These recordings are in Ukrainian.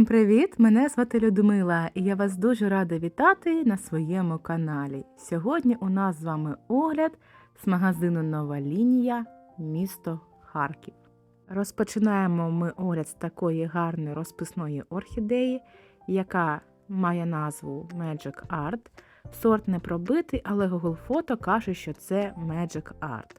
Всім привіт! Мене звати Людмила, і я вас дуже рада вітати на своєму каналі. Сьогодні у нас з вами огляд з магазину Нова лінія, місто Харків. Розпочинаємо ми огляд з такої гарної розписної орхідеї, яка має назву Magic Art. Сорт не пробитий, але Google фото каже, що це Magic Art.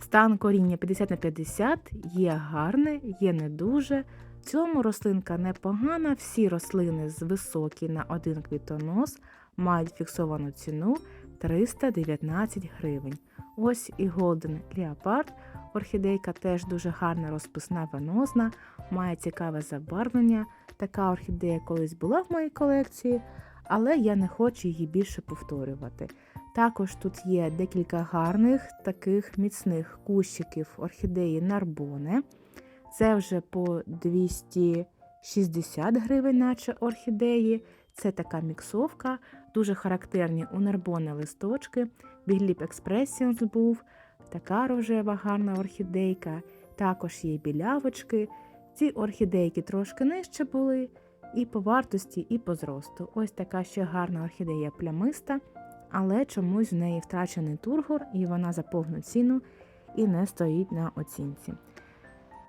Стан коріння 50 на 50 є гарне, є не дуже. Цьому рослинка непогана. Всі рослини з високі на один квітонос мають фіксовану ціну 319 гривень. Ось і Golden Leopard. Орхідейка теж дуже гарна розписна венозна, має цікаве забарвлення. Така орхідея колись була в моїй колекції, але я не хочу її більше повторювати. Також тут є декілька гарних таких міцних кущиків орхідеї Нарбоне. Це вже по 260 гривень, наче орхідеї. Це така міксовка, дуже характерні у Нарбоне листочки. Бігліп Expressions був, така рожева гарна орхідейка. Також є білявочки. Ці орхідейки трошки нижче були і по вартості, і по зросту. Ось така ще гарна орхідея плямиста, але чомусь в неї втрачений тургор, і вона за повну ціну і не стоїть на оцінці.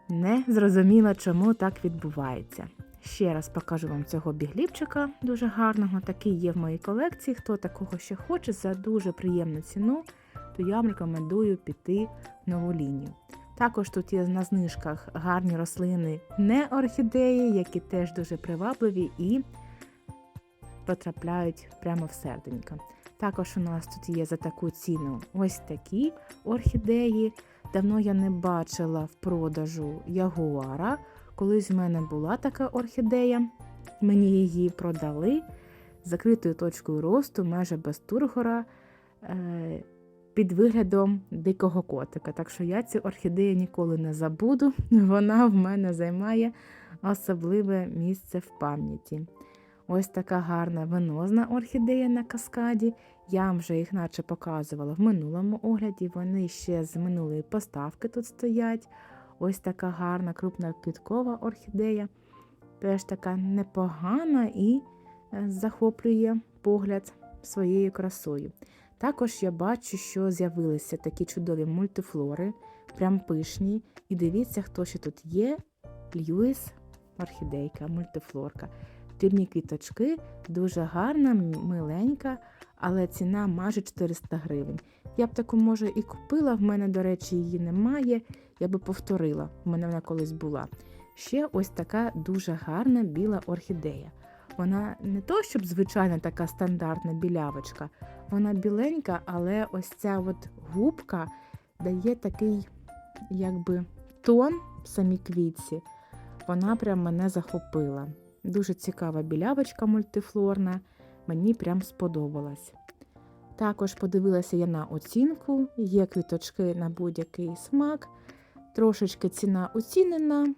Не зрозуміла, чому так відбувається. Ще раз покажу вам цього бігліпчика дуже гарного. Такий є в моїй колекції. Хто такого ще хоче за дуже приємну ціну, то я вам рекомендую піти в нову лінію. Також тут є на знижках гарні рослини, не орхідеї, які теж дуже привабливі і потрапляють прямо в серденько. Також у нас тут є за таку ціну ось такі орхідеї. Давно я не бачила в продажу ягуара. Колись в мене була така орхідея, мені її продали закритою точкою росту, майже без тургора, е, під виглядом дикого котика. Так що я цю орхідею ніколи не забуду. Вона в мене займає особливе місце в пам'яті. Ось така гарна венозна орхідея на каскаді. Я вам вже їх наче показувала в минулому огляді. Вони ще з минулої поставки тут стоять. Ось така гарна крупна квіткова орхідея. Теж така непогана і е, захоплює погляд своєю красою. Також я бачу, що з'явилися такі чудові мультифлори, прям пишні. І дивіться, хто ще тут є. Льюіс орхідейка, мультифлорка. Дрібні квіточки, дуже гарна, миленька, але ціна майже 400 гривень. Я б таку, може, і купила, в мене, до речі, її немає. Я би повторила, в мене вона колись була. Ще ось така дуже гарна біла орхідея. Вона не то, щоб звичайна така стандартна білявочка, вона біленька, але ось ця от губка дає такий якби тон в самій квітці. Вона прям мене захопила. Дуже цікава білявочка мультифлорна, мені прям сподобалась. Також подивилася я на оцінку, є квіточки на будь-який смак, трошечки ціна оцінена,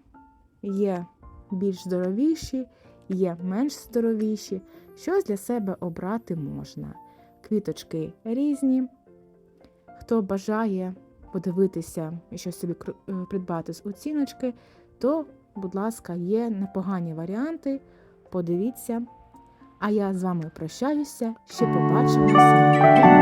є більш здоровіші, є менш здоровіші. Щось для себе обрати можна. Квіточки різні. Хто бажає подивитися і щось собі е, придбати з оціночки, то будь ласка, є непогані варіанти. Подивіться. А я з вами прощаюся. Ще побачимося.